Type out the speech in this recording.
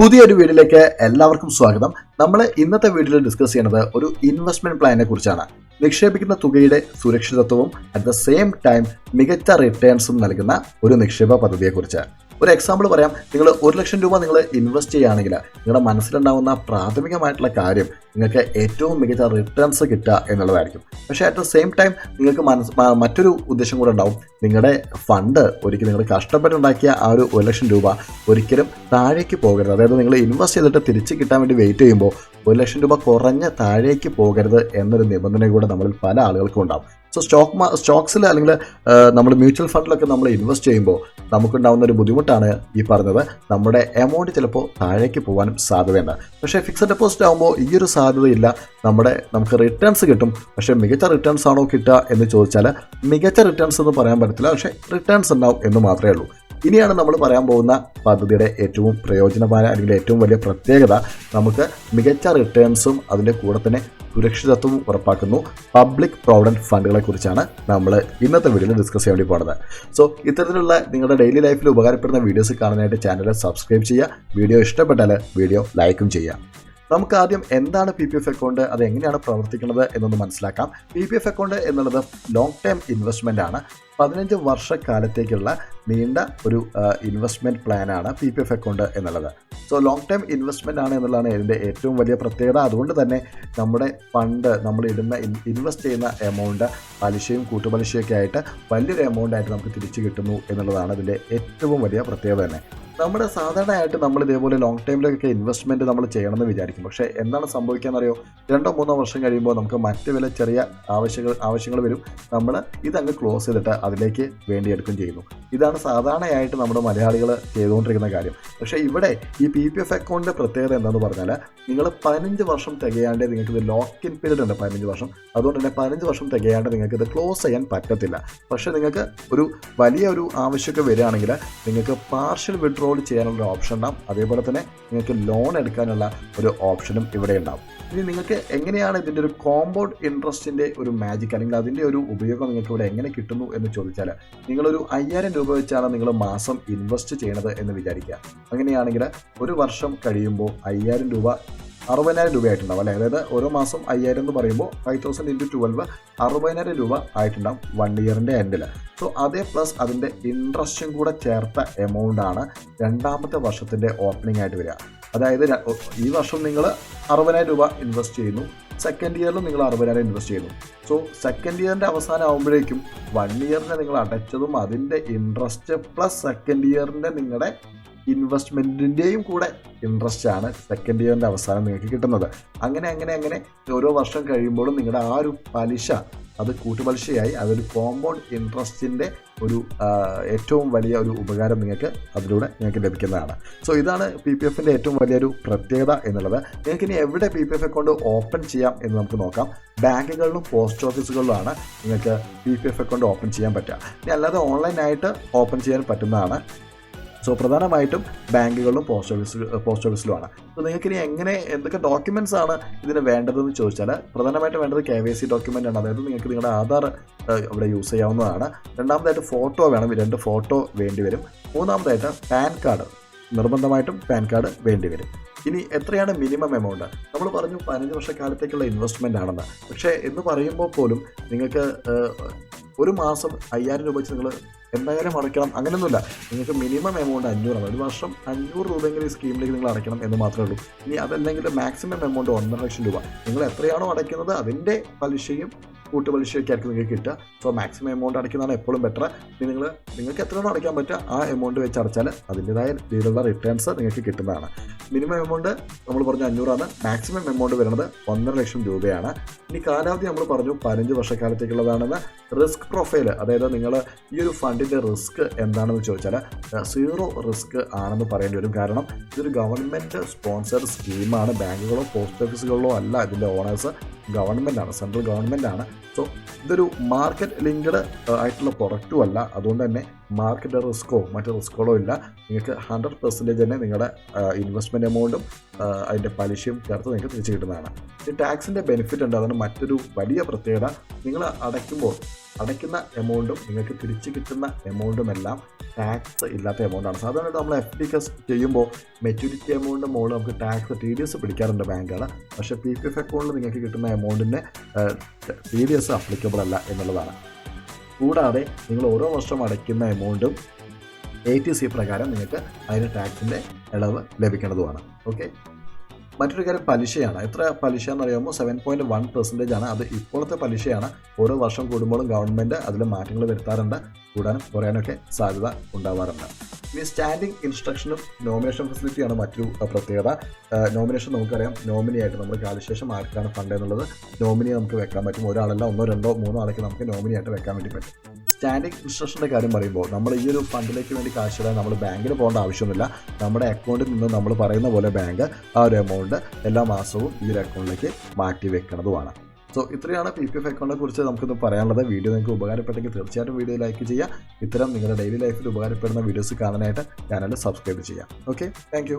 പുതിയൊരു വീഡിയോയിലേക്ക് എല്ലാവർക്കും സ്വാഗതം. നമ്മൾ ഇന്നത്തെ വീഡിയോയിൽ ഡിസ്കസ് ചെയ്യുന്നത് ഒരു ഇൻവെസ്റ്റ്മെന്റ് പ്ലാനിനെ കുറിച്ചാണ്. നിക്ഷേപിക്കുന്ന തുകയുടെ സുരക്ഷിതത്വവും അറ്റ് ദ സെയിം ടൈം മികച്ച റിട്ടേൺസും നൽകുന്ന ഒരു നിക്ഷേപ പദ്ധതിയെക്കുറിച്ച്. ഒരു എക്സാമ്പിൾ പറയാം. നിങ്ങൾ ഒരു ലക്ഷം രൂപ നിങ്ങൾ ഇൻവെസ്റ്റ് ചെയ്യുകയാണെങ്കിൽ നിങ്ങളുടെ മനസ്സിലുണ്ടാകുന്ന പ്രാഥമികമായിട്ടുള്ള കാര്യം നിങ്ങൾക്ക് ഏറ്റവും മികച്ച റിട്ടേൺസ് കിട്ടുക എന്നുള്ളതായിരിക്കും. പക്ഷേ അറ്റ് ദ സെയിം ടൈം നിങ്ങൾക്ക് മനസ്സ് മറ്റൊരു ഉദ്ദേശം കൂടെ ഉണ്ടാവും. നിങ്ങളുടെ ഫണ്ട് ഒരിക്കലും നിങ്ങൾ കഷ്ടപ്പെട്ടുണ്ടാക്കിയ ആ ഒരു ഒരു ലക്ഷം രൂപ ഒരിക്കലും താഴേക്ക് പോകരുത്. അതായത് നിങ്ങൾ ഇൻവെസ്റ്റ് ചെയ്തിട്ട് തിരിച്ച് കിട്ടാൻ വേണ്ടി വെയിറ്റ് ചെയ്യുമ്പോൾ ഒരു ലക്ഷം രൂപ കുറഞ്ഞ് താഴേക്ക് പോകരുത് എന്നൊരു നിബന്ധന കൂടെ നമ്മളിൽ പല ആളുകൾക്കും ഉണ്ടാവും. സോ സ്റ്റോക്ക് സ്റ്റോക്സിൽ അല്ലെങ്കിൽ നമ്മൾ മ്യൂച്വൽ ഫണ്ടിലൊക്കെ നമ്മൾ ഇൻവെസ്റ്റ് ചെയ്യുമ്പോൾ നമുക്കുണ്ടാവുന്ന ഒരു ബുദ്ധിമുട്ടാണ് ഈ പറഞ്ഞത്. നമ്മുടെ എമൗണ്ട് ചിലപ്പോൾ താഴേക്ക് പോകാനും സാധ്യതയുണ്ട്. പക്ഷേ ഫിക്സഡ് ഡെപ്പോസിറ്റ് ആകുമ്പോൾ ഈ ഒരു സാധ്യതയില്ല. നമ്മുടെ നമുക്ക് റിട്ടേൺസ് കിട്ടും. പക്ഷേ മികച്ച റിട്ടേൺസ് ആണോ കിട്ടുക എന്ന് ചോദിച്ചാൽ മികച്ച റിട്ടേൺസ് എന്ന് പറയാൻ പറ്റത്തില്ല. പക്ഷേ റിട്ടേൺസ് ഉണ്ടാവും എന്ന് മാത്രമേ ഉള്ളൂ. ഇനിയാണ് നമ്മൾ പറയാൻ പോകുന്ന പദ്ധതിയുടെ ഏറ്റവും പ്രയോജനമായ അല്ലെങ്കിൽ ഏറ്റവും വലിയ പ്രത്യേകത. നമുക്ക് മികച്ച റിട്ടേൺസും അതിന്റെ കൂടെ തന്നെ സുരക്ഷിതത്വവും ഉറപ്പാക്കുന്നു. പബ്ലിക് പ്രോവിഡന്റ് ഫണ്ടുകളെ കുറിച്ചാണ് നമ്മൾ ഇന്നത്തെ വീഡിയോയിൽ ഡിസ്കസ് ചെയ്യാൻ വേണ്ടി പോകുന്നത് സോ ഇത്തരത്തിലുള്ള നിങ്ങളുടെ ഡെയിലി ലൈഫിൽ ഉപകാരപ്പെടുന്ന വീഡിയോസ് കാണാനായിട്ട് ചാനൽ സബ്സ്ക്രൈബ് ചെയ്യുക. വീഡിയോ ഇഷ്ടപ്പെട്ടാൽ വീഡിയോ ലൈക്കും ചെയ്യുക. നമുക്ക് ആദ്യം എന്താണ് പി പി എഫ് അക്കൗണ്ട് അത് എങ്ങനെയാണ് പ്രവർത്തിക്കുന്നത് എന്നൊന്ന് മനസ്സിലാക്കാം. പി പി എഫ് അക്കൗണ്ട് എന്നുള്ളത് ലോങ് ടേം ഇൻവെസ്റ്റ്മെന്റ് ആണ്. പതിനഞ്ച് വർഷക്കാലത്തേക്കുള്ള നീണ്ട ഒരു ഇൻവെസ്റ്റ്മെന്റ് പ്ലാനാണ് പി പി എഫ് അക്കൗണ്ട് എന്നുള്ളത്. സോ ലോങ് ടൈം ഇൻവെസ്റ്റ്മെന്റ് ആണ് എന്നുള്ളതാണ് ഇതിന്റെ ഏറ്റവും വലിയ പ്രത്യേകത. അതുകൊണ്ട് തന്നെ നമ്മുടെ ഫണ്ട് നമ്മൾ ഇടുന്ന ഇൻവെസ്റ്റ് ചെയ്യുന്ന എമൗണ്ട് പലിശയും കൂട്ടുപലിശയൊക്കെ ആയിട്ട് വലിയൊരു എമൗണ്ട് ആയിട്ട് നമുക്ക് തിരിച്ചു കിട്ടുന്നു എന്നുള്ളതാണ് ഇതിന്റെ ഏറ്റവും വലിയ പ്രത്യേകത തന്നെ. നമ്മുടെ സാധാരണയായിട്ട് നമ്മൾ ഇതേപോലെ ലോങ് ടൈമിലൊക്കെ ഇൻവെസ്റ്റ്മെന്റ് നമ്മൾ ചെയ്യണമെന്ന് വിചാരിക്കും. പക്ഷേ എന്താണ് സംഭവിക്കാന്നറിയോ? രണ്ടോ മൂന്നോ വർഷം കഴിയുമ്പോൾ നമുക്ക് മറ്റു വില ചെറിയ ആവശ്യങ്ങൾ ആവശ്യങ്ങൾ വരും. നമ്മൾ ഇതങ്ങ് ക്ലോസ് ചെയ്തിട്ട് അതിലേക്ക് വേണ്ടിയെടുക്കുകയും ചെയ്യുന്നു. ഇതാണ് സാധാരണയായിട്ട് നമ്മുടെ മലയാളികൾ ചെയ്തുകൊണ്ടിരിക്കുന്ന കാര്യം. പക്ഷേ ഇവിടെ ഈ പി പി എഫ് അക്കൗണ്ടിന്റെ പ്രത്യേകത എന്താണെന്ന് പറഞ്ഞാൽ നിങ്ങൾ പതിനഞ്ച് വർഷം തികയാണ്ട് നിങ്ങൾക്ക് ഇത് ലോക്ക് ഇൻ പീരീഡ് ഉണ്ട് പതിനഞ്ച് വർഷം. അതുകൊണ്ട് തന്നെ പതിനഞ്ച് വർഷം തികയാണ്ട് നിങ്ങൾക്ക് ഇത് ക്ലോസ് ചെയ്യാൻ പറ്റത്തില്ല. പക്ഷേ നിങ്ങൾക്ക് ഒരു വലിയ ഒരു ആവശ്യമൊക്കെ വരികയാണെങ്കിൽ നിങ്ങൾക്ക് പാർഷ്യൽ വിഡ്രോൾ ചെയ്യാനുള്ള ഓപ്ഷൻ ഉണ്ടാവും. അതേപോലെ തന്നെ നിങ്ങൾക്ക് ലോൺ എടുക്കാനുള്ള ഒരു ഓപ്ഷനും ഇവിടെ ഉണ്ടാവും. ഇനി നിങ്ങൾക്ക് എങ്ങനെയാണ് ഇതിന്റെ ഒരു കോമ്പൗണ്ട് ഇൻട്രസ്റ്റിന്റെ ഒരു മാജിക് അല്ലെങ്കിൽ അതിന്റെ ഒരു ഉപയോഗം നിങ്ങൾക്ക് ഇവിടെ എങ്ങനെ കിട്ടുന്നു എന്ന് ചോദിച്ചാൽ നിങ്ങളൊരു അയ്യായിരം രൂപ വെച്ചാണ് നിങ്ങൾ മാസം ഇൻവെസ്റ്റ് ചെയ്യണത് എന്ന് വിചാരിക്കുക. അങ്ങനെയാണെങ്കിൽ ഒരു വർഷം കഴിയുമ്പോൾ അയ്യായിരം രൂപ അറുപതിനായിരം രൂപയായിട്ടുണ്ടാവും അല്ലേ? അതായത് ഓരോ മാസം അയ്യായിരം എന്ന് പറയുമ്പോൾ ഫൈവ് തൗസൻഡ് ഇന്റു ട്വൽവ് അറുപതിനായിരം രൂപ ആയിട്ടുണ്ടാവും വൺ ഇയറിന്റെ എൻഡിൽ സോ അതേ പ്ലസ് അതിന്റെ ഇൻട്രസ്റ്റും കൂടെ ചേർത്ത എമൗണ്ട് ആണ് രണ്ടാമത്തെ വർഷത്തിന്റെ ഓപ്പണിംഗ് ആയിട്ട് വരിക. അതായത് ഈ വർഷം നിങ്ങൾ അറുപതിനായിരം രൂപ ഇൻവെസ്റ്റ് ചെയ്യുന്നു. സെക്കൻഡ് ഇയറിലും നിങ്ങൾ അറുപതിനായിരം ഇൻവെസ്റ്റ് ചെയ്യുന്നു. സോ സെക്കൻഡ് ഇയറിന്റെ അവസാനം ആകുമ്പോഴേക്കും വൺ ഇയറിനെ നിങ്ങൾ അടച്ചതും അതിന്റെ ഇൻട്രസ്റ്റ് പ്ലസ് സെക്കൻഡ് ഇയറിന്റെ നിങ്ങളുടെ ഇൻവെസ്റ്റ്മെന്റിന്റെയും കൂടെ ഇൻട്രസ്റ്റ് ആണ് സെക്കൻഡ് ഇയറിന്റെ അവസാനം നിങ്ങൾക്ക് കിട്ടുന്നത്. അങ്ങനെ അങ്ങനെ അങ്ങനെ ഓരോ വർഷം കഴിയുമ്പോഴും നിങ്ങളുടെ ആ ഒരു പലിശ അത് കൂട്ടുപലിശയായി അതൊരു കോമ്പൗണ്ട് ഇൻട്രസ്റ്റിന്റെ ഒരു ഏറ്റവും വലിയ ഒരു ഉപകാരം നിങ്ങൾക്ക് അതിലൂടെ നിങ്ങൾക്ക് ലഭിക്കുന്നതാണ്. സോ ഇതാണ് പി പി എഫിന്റെ ഏറ്റവും വലിയൊരു പ്രത്യേകത എന്നുള്ളത്. നിങ്ങൾക്ക് ഇനി എവിടെ P P F account open ചെയ്യാം എന്ന് നമുക്ക് നോക്കാം. ബാങ്കുകളിലും പോസ്റ്റ് ഓഫീസുകളിലുമാണ് നിങ്ങൾക്ക് P P F account open ചെയ്യാൻ പറ്റുക. ഇനി അല്ലാതെ ഓൺലൈനായിട്ട് ഓപ്പൺ ചെയ്യാൻ പറ്റുന്നതാണ്. സോ പ്രധാനമായിട്ടും ബാങ്കുകളിലും പോസ്റ്റ് ഓഫീസ് പോസ്റ്റ് ഓഫീസിലുമാണ് അപ്പോൾ നിങ്ങൾക്ക് ഇനി എങ്ങനെ എന്തൊക്കെ ഡോക്യുമെന്റ്സ് ആണ് ഇതിന് വേണ്ടതെന്ന് ചോദിച്ചാൽ പ്രധാനമായിട്ടും വേണ്ടത് കെ വൈ സി ഡോക്യുമെന്റ് ആണ്. അതായത് നിങ്ങൾക്ക് നിങ്ങളുടെ ആധാർ അവിടെ യൂസ് ചെയ്യാവുന്നതാണ്. രണ്ടാമതായിട്ട് ഫോട്ടോ വേണം. രണ്ട് ഫോട്ടോ വേണ്ടി വരും. മൂന്നാമതായിട്ട് പാൻ കാർഡ് നിർബന്ധമായിട്ടും പാൻ കാർഡ് വേണ്ടി വരും. ഇനി എത്രയാണ് മിനിമം എമൗണ്ട് നമ്മൾ പറഞ്ഞു പതിനഞ്ച് വർഷക്കാലത്തേക്കുള്ള ഇൻവെസ്റ്റ്മെന്റ് ആണെന്ന്. പക്ഷേ എന്ന് പറയുമ്പോൾ പോലും നിങ്ങൾക്ക് ഒരു മാസം അയ്യായിരം രൂപ വെച്ച് നിങ്ങൾ എന്തായാലും അടയ്ക്കണം. അങ്ങനെയൊന്നുമില്ല. നിങ്ങൾക്ക് മിനിമം എമൗണ്ട് അഞ്ഞൂറാണ്. ഒരു വർഷം അഞ്ഞൂറ് രൂപയെങ്കിലും ഈ സ്കീമിലേക്ക് നിങ്ങൾ അടയ്ക്കണം എന്ന് മാത്രമേ ഉള്ളൂ. ഇനി അതല്ലെങ്കിൽ മാക്സിമം എമൗണ്ട് ഒന്നര ലക്ഷം രൂപ. നിങ്ങൾ എത്രയാണോ അടയ്ക്കുന്നത് അതിന്റെ പലിശയും കൂട്ടുപലിശയൊക്കെ ആയിരിക്കും നിങ്ങൾക്ക് കിട്ടുക. സോ മാക്സിമം എമൗണ്ട് അടയ്ക്കുന്നതാണ് എപ്പോഴും ബെറ്റർ നിങ്ങൾ നിങ്ങൾക്ക് എത്രയാണോ അടയ്ക്കാൻ പറ്റുക ആ എമൗണ്ട് വെച്ച് അടച്ചാൽ അതിന്റെതായ രീതിയിലുള്ള റിട്ടേൺസ് നിങ്ങൾക്ക് കിട്ടുന്നതാണ്. മിനിമം എമൗണ്ട് നമ്മൾ പറഞ്ഞു അഞ്ഞൂറാണ്. മാക്സിമം എമൗണ്ട് വരുന്നത് ഒന്നര ലക്ഷം രൂപയാണ്. ഇനി കാലാവധി നമ്മൾ പറഞ്ഞു പതിനഞ്ച് വർഷക്കാലത്തേക്കുള്ളതാണെന്ന്. റിസ്ക് പ്രൊഫൈൽ അതായത് നിങ്ങൾ ഈ ഒരു ഫണ്ടിന്റെ റിസ്ക് എന്താണെന്ന് ചോദിച്ചാൽ സീറോ റിസ്ക് ആണെന്ന് പറയേണ്ടി വരും. കാരണം ഇതൊരു ഗവൺമെന്റ് സ്പോൺസർഡ് സ്കീമാണ് ബാങ്കുകളോ പോസ്റ്റ് ഓഫീസുകളിലോ അല്ല ഇതിന്റെ ഓണേഴ്സ് ഗവൺമെന്റ് ആണ് സെൻട്രൽ ഗവൺമെന്റാണ് സോ ഇതൊരു മാർക്കറ്റ് ലിങ്ക്ഡ് ആയിട്ടുള്ള പ്രൊഡക്റ്റും അല്ല. അതുകൊണ്ട് തന്നെ മാർക്കറ്റ് റിസ്ക്കോ മറ്റ് റിസ്ക്കുകളോ ഇല്ല. നിങ്ങൾക്ക് ഹൺഡ്രഡ് പെർസെന്റേജ് തന്നെ നിങ്ങളുടെ ഇൻവെസ്റ്റ്മെന്റ് എമൗണ്ടും അതിന്റെ പലിശയും ചേർത്ത് നിങ്ങൾക്ക് തിരിച്ചു കിട്ടുന്നതാണ്. ഈ ടാക്സിന്റെ ബെനിഫിറ്റ് ഉണ്ട്. അതാണ് മറ്റൊരു വലിയ പ്രത്യേകത നിങ്ങൾ അടയ്ക്കുമ്പോൾ അടയ്ക്കുന്ന എമൗണ്ടും നിങ്ങൾക്ക് തിരിച്ച് കിട്ടുന്ന എമൗണ്ടും എല്ലാം ടാക്സ് ഇല്ലാത്ത എമൗണ്ടാണ് സാധാരണ നമ്മൾ എഫ് ഡി കസ് ചെയ്യുമ്പോൾ മെച്യൂരിറ്റി എമൗണ്ട് മുകളിൽ നമുക്ക് ടാക്സ് ടി ഡി എസ് പിടിക്കാറുണ്ട് ബാങ്കുകൾ പക്ഷേ പി പി എഫ് അക്കൗണ്ടിൽ നിങ്ങൾക്ക് കിട്ടുന്ന എമൗണ്ടിന് ടി ഡി എസ് അപ്ലിക്കബിൾ അല്ല എന്നുള്ളതാണ്. കൂടാതെ നിങ്ങൾ ഓരോ വർഷം അടയ്ക്കുന്ന എമൗണ്ടും എ ടി സി പ്രകാരം നിങ്ങൾക്ക് അതിന് ടാക്സിന്റെ ഇളവ് ലഭിക്കുന്നതുമാണ്. ഓക്കെ മറ്റൊരു കാര്യം പലിശയാണ്. എത്ര പലിശ എന്ന് അറിയാമോ സെവൻ പോയിന്റ് വൺ പെർസെന്റേജ് ആണ്. അത് ഇപ്പോഴത്തെ പലിശയാണ്. ഓരോ വർഷം കൂടുമ്പോഴും ഗവൺമെന്റ് അതിൽ മാറ്റങ്ങൾ വരുത്താറുണ്ട്. കൂടാനും കുറയാനൊക്കെ സാധ്യത ഉണ്ടാവാറുണ്ട്. ഇനി സ്റ്റാൻഡിംഗ് ഇൻസ്ട്രക്ഷനും നോമിനേഷൻ ഫെസിലിറ്റിയാണ് മറ്റൊരു പ്രത്യേകത. നോമിനേഷൻ നമുക്കറിയാം. നോമിനിയായിട്ട് നമ്മൾ കാലശേഷം ആർക്കാണ് ഫണ്ട് എന്നുള്ളത്. നോമിനി നമുക്ക് വെക്കാൻ പറ്റും. ഒരാളല്ല ഒന്നോ രണ്ടോ മൂന്നോ ആളൊക്കെ നമുക്ക് നോമിനിയായിട്ട് വെക്കാൻ വേണ്ടി പറ്റും. സ്റ്റാൻഡിംഗ് ഇൻസ്ട്രക്ഷന്റെ കാര്യം പറയുമ്പോൾ നമ്മൾ ഈ ഒരു ഫണ്ടിലേക്ക് വേണ്ടി കാശിടാൻ നമ്മൾ ബാങ്കിൽ പോകേണ്ട ആവശ്യമൊന്നുമില്ല. നമ്മുടെ അക്കൗണ്ടിൽ നിന്ന് നമ്മൾ പറയുന്ന പോലെ ബാങ്ക് ആ ഒരു എമൗണ്ട് എല്ലാ മാസവും ഈ ഒരു അക്കൗണ്ടിലേക്ക് മാറ്റി വെക്കുന്നതുമാണ് സോ ഇത്രയാണ് പി പി എഫ് അക്കൗണ്ടിനെ കുറിച്ച് നമുക്കിന്ന് പറയാനുള്ളത്. വീഡിയോ നിങ്ങൾക്ക് ഉപകാരപ്പെട്ടെങ്കിൽ തീർച്ചയായിട്ടും വീഡിയോ ലൈക്ക് ചെയ്യുക. ഇത്തരം നിങ്ങളുടെ ഡെയിലി ലൈഫിൽ ഉപകാരപ്പെടുന്ന വീഡിയോസ് കാണാനായിട്ട് ചാനൽ സബ്സ്ക്രൈബ് ചെയ്യാം ഓക്കെ താങ്ക്